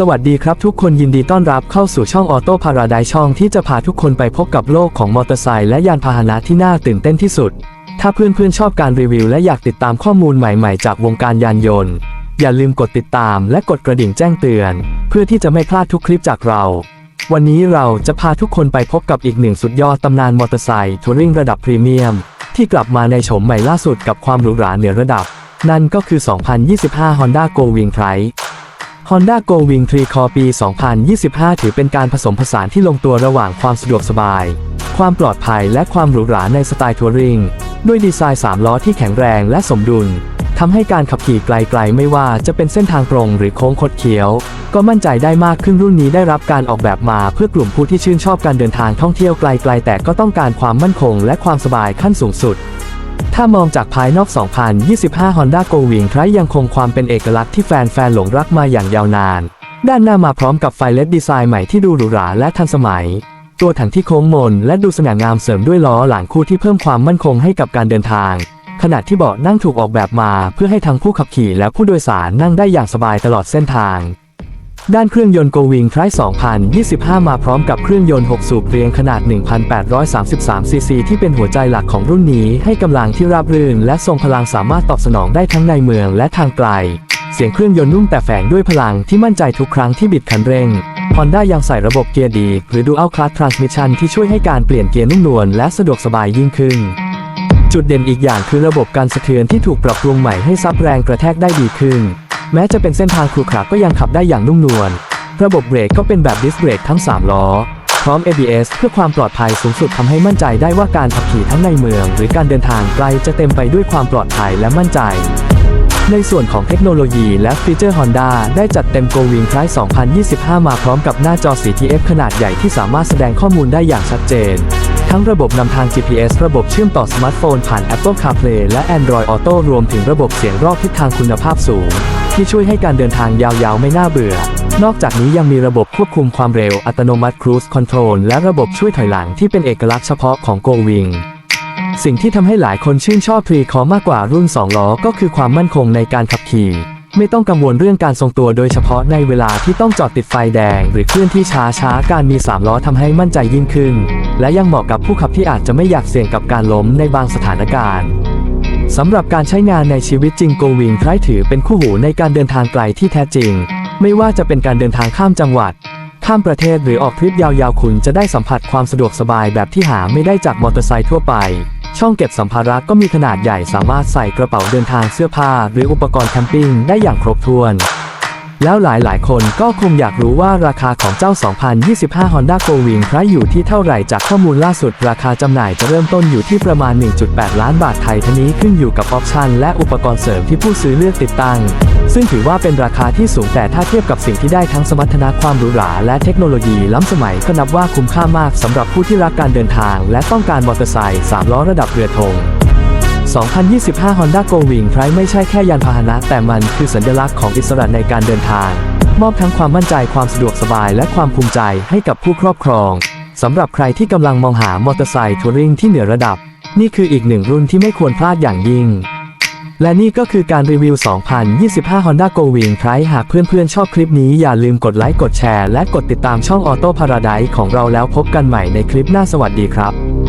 สวัสดีครับทุกคนยินดีต้อนรับเข้าสู่ช่องออโต้พาราไดช่องที่จะพาทุกคนไปพบกับโลกของมอเตอร์ไซค์และยานพาหนะที่น่าตื่นเต้นที่สุด ถ้าเพื่อนๆชอบการรีวิวและอยากติดตามข้อมูลใหม่ๆ จากวงการยานยนต์ อย่าลืมกดติดตามและกดกระดิ่งแจ้งเตือน เพื่อที่จะไม่พลาดทุกคลิปจากเรา วันนี้เราจะพาทุกคนไปพบกับอีกหนึ่งสุดยอดตำนานมอเตอร์ไซค์ทัวริงระดับพรีเมียมที่กลับมาในโฉมใหม่ล่าสุดกับความหรูหราเหนือระดับ นั่นก็คือ 2025 Honda Go Wing Trike Honda Go Wing 3 Core ปี 2025 ถือเป็นการผสมผสานที่ลงตัวระหว่างความสะดวกสบาย ความปลอดภัยและความหรูหราในสไตล์ทัวริง ด้วยดีไซน์ 3 ล้อที่แข็งแรงและสมดุลทำให้การขับขี่ไกลๆ ไม่ว่าจะเป็นเส้นทางตรงหรือโค้งคดเคี้ยว ก็มั่นใจได้มากขึ้นรุ่นนี้ได้รับการออกแบบมาเพื่อกลุ่มผู้ที่ชื่นชอบการเดินทางท่องเที่ยวไกลๆ แต่ก็ต้องการความมั่นคงและความสบายขั้นสูงสุด ถ้ามองจากภายนอก 2025 Honda Go Wing ไทรยังคงความเป็นเอกลักษณ์ที่แฟนๆ หลงรักมาอย่างยาวนาน ด้านหน้ามาพร้อมกับไฟเลดดีไซน์ใหม่ที่ดูหรูหราและทันสมัย ตัวถังที่โค้งมนและดูสง่างามเสริมด้วยล้อหลังคู่ที่เพิ่มความมั่นคงให้กับการเดินทาง ขณะที่เบาะนั่งถูกออกแบบมา เพื่อให้ทั้งผู้ขับขี่และผู้โดยสารนั่งได้อย่างสบายตลอดเส้นทาง ด้านเครื่องยนต์ Go Wing Tri 2025 มาพร้อมกับเครื่องยนต์ 6 สูบเรียงขนาด 1,833 ซีซี ที่เป็นหัวใจหลักของรุ่นนี้ ให้กำลังที่ราบรื่น และทรงพลังสามารถตอบสนองได้ทั้งในเมืองและทางไกล เสียงเครื่องยนต์นุ่มแต่แฝงด้วยพลังที่มั่นใจทุกครั้งที่บิดคันเร่ง Honda ยังใส่ระบบเกียร์ดี หรือ Dual Clutch Transmission ที่ช่วยให้การเปลี่ยนเกียร์นุ่มนวลและสะดวกสบายยิ่งขึ้น จุดเด่นอีกอย่างคือระบบการสะเทือนที่ถูกปรับปรุงใหม่ให้ซับแรงกระแทกได้ดีขึ้น แม้จะเป็นเส้นทางขรุขระก็ยังขับได้อย่างนุ่มนวล ระบบเบรกก็เป็นแบบดิสเบรกทั้ง 3 ล้อ พร้อม ABS เพื่อความปลอดภัยสูงสุดทำให้มั่นใจได้ว่าการขับขี่ทั้งในเมือง หรือการเดินทางไกลจะเต็มไปด้วยความปลอดภัยและมั่นใจในส่วนของเทคโนโลยีและฟีเจอร์ Honda ได้จัดเต็ม Go Wing Tri 2025 มาพร้อมกับหน้าจอ CTF ขนาดใหญ่ที่สามารถแสดงข้อมูลได้อย่างชัดเจน ทั้งระบบนำทาง GPS ระบบเชื่อมต่อสมาร์ทโฟนผ่าน Apple CarPlay และ Android Auto รวมถึงระบบเสียงรอบทิศทางคุณภาพสูง ที่ช่วยให้การเดินทางยาวๆไม่น่าเบื่อ นอกจากนี้ยังมีระบบควบคุมความเร็วอัตโนมัติ Cruise Control และระบบช่วยถอยหลังที่เป็นเอกลักษณ์เฉพาะของ Go Wing สิ่งที่ทำให้หลายคนชื่นชอบทรีคอมากกว่ารุ่น 2 ล้อ ก็คือความมั่นคงในการขับขี่ ไม่ต้องกังวลเรื่องการทรงตัวโดยเฉพาะในเวลาที่ต้องจอดติดไฟแดง หรือเคลื่อนที่ช้าช้าๆการมี 3 ล้อทำให้มั่นใจยิ่งขึ้น และยังเหมาะกับผู้ขับที่อาจจะไม่อยากเสี่ยงกับการล้มในบางสถานการณ์ สำหรับการใช้งานในชีวิตจริงโกวิงไทรถือเป็นคู่หูในการเดินทางไกลที่แท้จริง ไม่ว่าจะเป็นการเดินทางข้ามจังหวัด ข้ามประเทศหรือออกทริปยาวๆ คุณจะได้สัมผัสความสะดวกสบายแบบที่หาไม่ได้จากมอเตอร์ไซค์ทั่วไป ช่องเก็บสัมภาระก็มีขนาดใหญ่สามารถใส่กระเป๋าเดินทางเสื้อผ้า หรืออุปกรณ์แคมปิ้งได้อย่างครบถ้วน แล้วหลายๆ คนก็คงอยากรู้ว่าราคาของเจ้า 2025 Honda Go Wing พระอยู่ที่เท่าไหร่จากข้อมูลล่าสุดราคาจำหน่ายจะเริ่มต้นอยู่ที่ประมาณ 1.8 ล้านบาทไทยทั้งนี้ขึ้นอยู่กับออปชันและอุปกรณ์เสริมที่ผู้ซื้อเลือกติดตั้ง ซึ่งถือว่าเป็นราคาที่สูงแต่ถ้าเทียบกับสิ่งที่ได้ทั้งสมรรถนะความหรูหราและเทคโนโลยีล้ำสมัยก็นับว่าคุ้มค่ามากสำหรับผู้ที่รักการเดินทาง และต้องการมอเตอร์ไซค์3ล้อระดับเรือธง 2025 Honda Go Wing Tri ไม่ใช่แค่ยานพาหนะ แต่มันคือสัญลักษณ์ของอิสระในการเดินทาง มอบทั้งความมั่นใจความสะดวกสบายและความภูมิใจให้กับผู้ครอบครองสำหรับใครที่กำลังมองหามอเตอร์ไซค์ทัวริงที่เหนือระดับ นี่คืออีกหนึ่งรุ่นที่ไม่ควรพลาดอย่างยิ่ง และนี่ก็คือการรีวิว 2025 Honda Go Wing Tri หากเพื่อนๆ ชอบคลิปนี้อย่าลืมกดไลค์กดแชร์และกดติดตามช่อง Auto Paradise ของเราแล้วพบกันใหม่ในคลิปหน้าสวัสดีครับ